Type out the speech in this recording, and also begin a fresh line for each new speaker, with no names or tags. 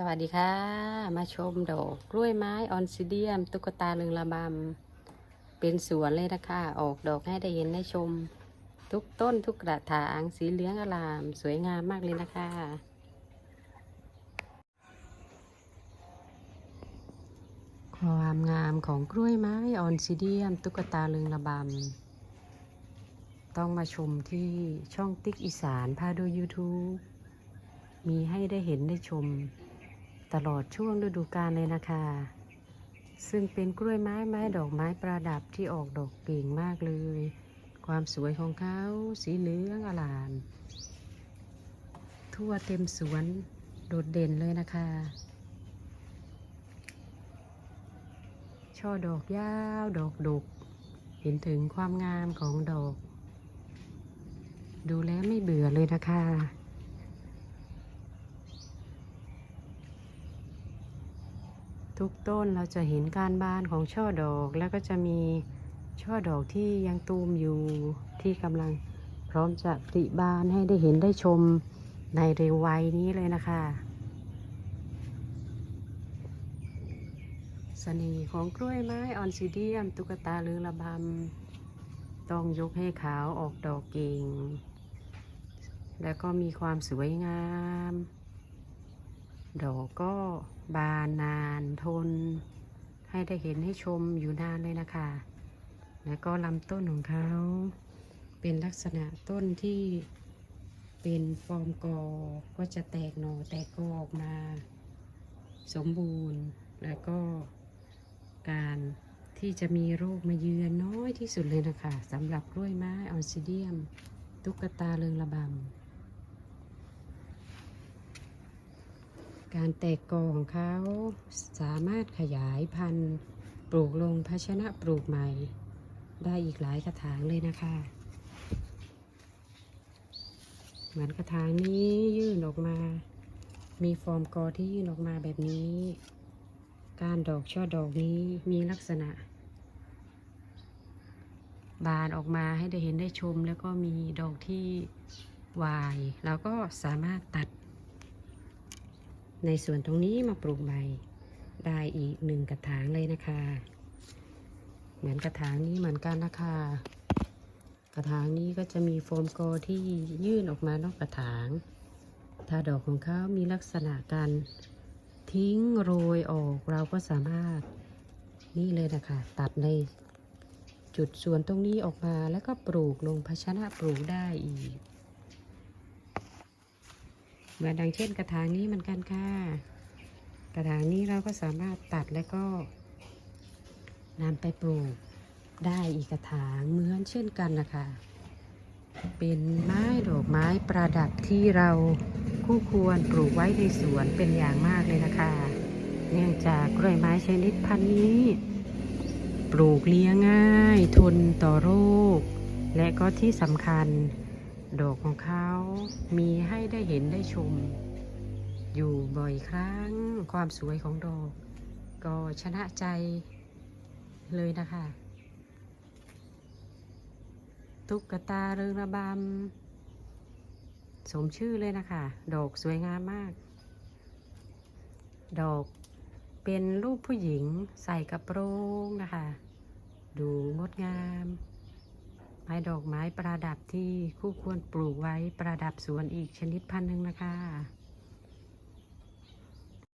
สวัสดีค่ะ มาชมดอกกล้วยไม้ออนซิเดียม ตุ๊กตาเรืองระบำเป็นสวนเลยนะคะ ออกดอกให้ได้เห็นได้ชม ทุกต้นทุกกระถางสีเหลืองอลาม สวยงามมากเลยนะคะ ความงามของกล้วยไม้ออนซิเดียม ตุ๊กตาเรืองระบำต้องมาชมที่ช่องติ๊กอีสานพาดู YouTube มีให้ได้เห็นได้ชม ตลอดช่วงฤดูกาลเลยนะคะ ซึ่งเป็นกล้วยไม้ไม้ดอกไม้ประดับที่ออกดอกเก่งมากเลย ความสวยของเขาสีเหลืองอลามทั่วเต็มสวนโดดเด่นเลยนะคะ ช่อดอกยาวดอกดก เห็นถึงความงามของดอก ดูแล้วไม่เบื่อเลยนะคะ ทุกต้นเราจะเห็นการบานของช่อดอกแล้วก็จะมีช่อดอกที่ยังตูมอยู่ที่กำลังพร้อมจะผลิบานให้ได้เห็นได้ชมในเร็ววัยนี้เลยนะคะสน่ห์ของกล้วยไม้ออนซิเดียม ตุกตาเรือระบำ ต้องยกให้ขาวออกดอกเก่ง แล้วก็มีความสวยงาม ดอกก็บานนานทน ให้ได้เห็นให้ชมอยู่นานเลยนะคะ แล้วก็ลำต้นของเขาเป็นลักษณะต้นที่เป็นฟอร์มกอ ก็จะแตกหน่อแตกกอออกมา สมบูรณ์ แล้วก็การที่จะมีโรคมาเยือนน้อยที่สุดเลยนะคะสำหรับกล้วยไม้ออนซิเดียม ตุ๊กตาเรืองระบำ การแตกกอของเขาสามารถขยายพันธุ์ปลูกลงภาชนะปลูกใหม่ ได้อีกหลายกระถางเลยนะคะ เหมือนกระถางนี้ยื่นออกมา มีฟอร์มกอที่ยื่นออกมาแบบนี้ การดอกช่อดอกนี้มีลักษณะ บานออกมาให้ได้เห็นได้ชมแล้วก็มีดอกที่วายเราก็สามารถตัด ในส่วนตรงนี้มาปลูกใหม่ ได้อีกหนึ่งกระถางเลยนะคะ เหมือนกระถางนี้เหมือนกันนะคะ กระถางนี้ก็จะมีโฟมโกที่ยื่นออกมานอกกระถาง ถ้าดอกของเขามีลักษณะการทิ้งโรยออกเราก็สามารถนี่เลยนะคะ ตัดในจุดส่วนตรงนี้ออกมาแล้วก็ปลูกลงภาชนะปลูกได้อีก เหมือนดังเช่นกระถางนี้เหมันกันค่ะ กระถางนี้เราก็สามารถตัดแล้วก็นำไปปลูกได้อีกกระถางเหมือนเช่นกันนะคะ เป็นไม้ดอกไม้ประดับที่เราคู่ควรปลูกไว้ในสวนเป็นอย่างมากเลยนะคะ เนื่องจากกล้วยไม้ชนิดพันธุ์นี้ ปลูกเลี้ยงง่าย ทนต่อโรค และก็ที่สำคัญ ดอกของเขา มีให้ได้เห็นได้ชม อยู่บ่อยครั้ง ความสวยของดอก ก็ชนะใจเลยนะคะ ตุ๊กตาเริงระบำ สมชื่อเลยนะคะ ดอกสวยงามมาก ดอกเป็นรูปผู้หญิงใส่กระโปรงนะคะ ดูงดงาม ไม้ดอกไม้ประดับที่คู่ควรปลูกไว้ประดับสวนอีกชนิดพันธุ์หนึ่งนะคะ